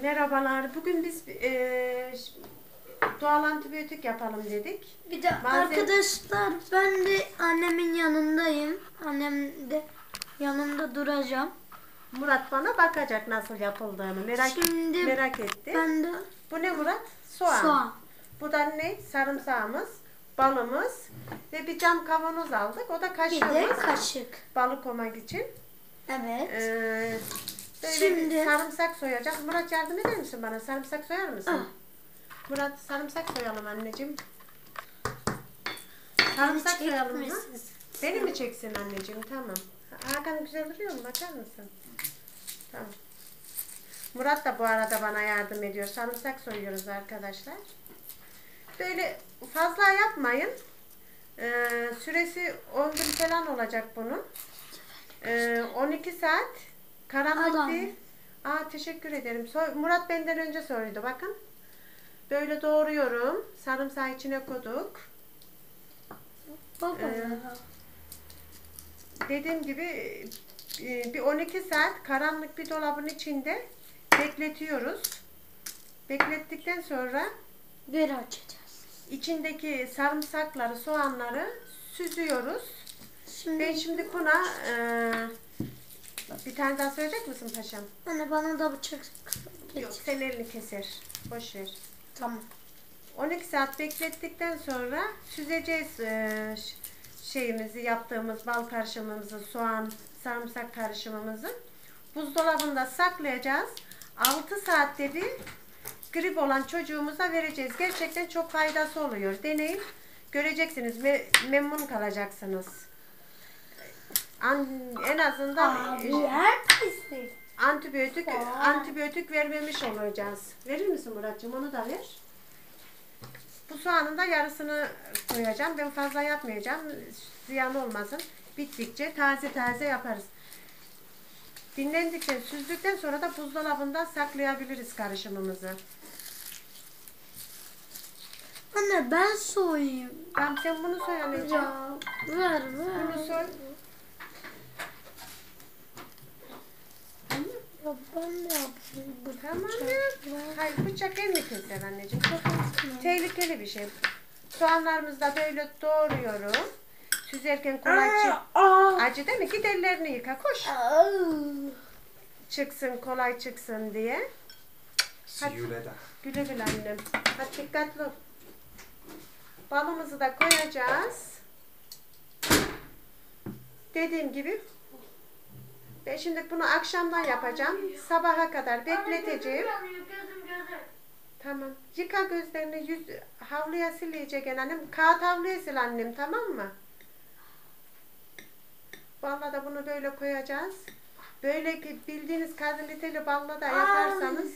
Merhabalar. Bugün biz eee, doğal antibiyotik yapalım dedik. Bir de Bazen- arkadaşlar ben de annemin yanındayım. Annem de yanımda duracağım. Murat bana bakacak nasıl yapıldığını. Merak Şimdi merak etti. Ben de Bu ne Murat? Soğan. soğan. Bu da ne? Sarımsağımız, balımız ve bir cam kavanoz aldık. O da Bir de kaşığımız. kaşık. Balık koymak için. Evet. Eee böyle Şimdi- bir sarımsak soyacağız. Murat yardım eder misin bana? Sarımsak soyar mısın? Ah. Murat sarımsak soyalım anneciğim. Sarımsak Beni soyalım mı? Beni mi çeksin anneciğim? Tamam. Hakan güzel duruyor mu? Bakar mısın? Tamam. Murat da bu arada bana yardım ediyor. Sarımsak soyuyoruz arkadaşlar. Böyle fazla yapmayın. Ee, süresi 10 gün falan olacak bunun. Ee, 12 saat. Karanlık Adam. değil. Aa teşekkür ederim. Murat benden önce soydu. Bakın. Böyle doğruyorum. Sarımsağı içine koyduk. Baba. Ee, Dediğim gibi e, bir 12 saat karanlık bir dolabın içinde bekletiyoruz. Beklettikten sonra bir açacağız. içindeki sarımsakları, soğanları süzüyoruz. Şimdi Ben şimdi buna e, bir tane daha söyleyecek misin paşam? anne bana da bıçak geç. Yok sen elini keser. Boş ver. Tamam. 12 saat beklettikten sonra süzeceğiz e, şeyimizi yaptığımız bal karışımımızı, soğan, sarımsak karışımımızı. Buzdolabında saklayacağız. 6 saatte bir grip olan çocuğumuza vereceğiz. Gerçekten çok faydası oluyor. Deneyin. Göreceksiniz. Me- memnun kalacaksınız. An- en azından Abi e, herkes antibiyotik Aa. antibiyotik vermemiş olacağız. Verir misin Muratcığım? Onu da ver. Bu soğanın da yarısını koyacağım. Ben fazla yapmayacağım. Ziyan olmasın. Bittikçe taze taze yaparız. Dinlendikten, süzdükten sonra da buzdolabında saklayabiliriz karışımımızı. Anne ben soyayım. Tamam sen bunu soy anneciğim. Ya ver Bunu ver. soy. Ya ben de yapayım. Bu Tamam bıçak ya. ver. Hayır bıçak elini keser anneciğim. Çok tehlikeli bir şey. Soğanlarımızı da böyle doğruyorum. Süzerken kolay çık. Aa, Acı değil mi? Git ellerini yıka koş. aa. Çıksın kolay çıksın diye. See you later. Güle güle annem. Hadi dikkatli ol. Balımızı da koyacağız. Dediğim gibi ben şimdi bunu akşamdan yapacağım. Sabaha kadar bekleteceğim. Tamam. Yıka gözlerini yüz havluya sileceğim annem. Kağıt havluya sil annem tamam mı? Balla da bunu böyle koyacağız. Böyle ki bildiğiniz karbonateli balla da yaparsanız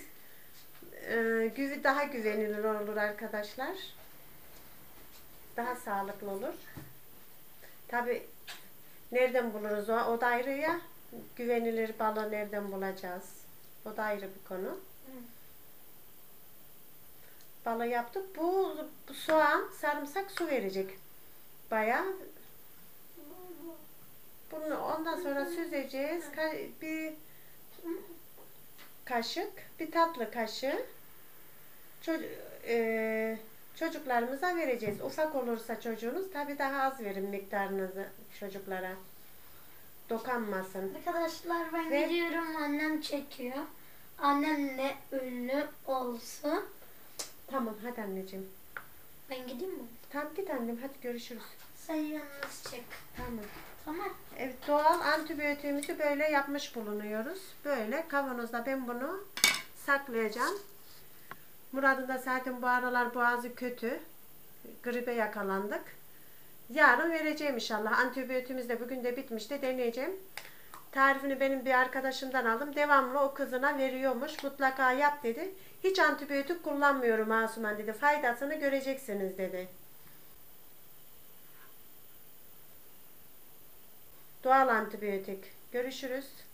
e, güvü daha güvenilir olur arkadaşlar. Daha sağlıklı olur. Tabi nereden buluruz o? O da ayrı ya. Güvenilir balı nereden bulacağız? O da ayrı bir konu. Balı yaptık. Bu, bu soğan, sarımsak su verecek. Bayağı. Bunu ondan sonra süzeceğiz. Ka- Bir kaşık, bir tatlı kaşığı ço- e, çocuklarımıza vereceğiz. Ufak olursa çocuğunuz tabi daha az verin miktarınızı çocuklara. Dokanmasın. Arkadaşlar ben Ve- gidiyorum annem çekiyor. Annem de ünlü olsun. Tamam hadi anneciğim. Ben gideyim mi? Tamam git annem hadi görüşürüz. Sen yalnız çek. Tamam. Tamam. Evet doğal antibiyotiğimizi böyle yapmış bulunuyoruz. Böyle kavanozda ben bunu saklayacağım. Murat'ın da zaten bu aralar boğazı kötü. Gribe yakalandık. Yarın vereceğim inşallah. Antibiyotiğimiz de bugün de bitmişti. Deneyeceğim. Tarifini benim bir arkadaşımdan aldım. Devamlı o kızına veriyormuş. Mutlaka yap dedi. Hiç antibiyotik kullanmıyorum Asuman dedi. Faydasını göreceksiniz dedi. Doğal antibiyotik. Görüşürüz.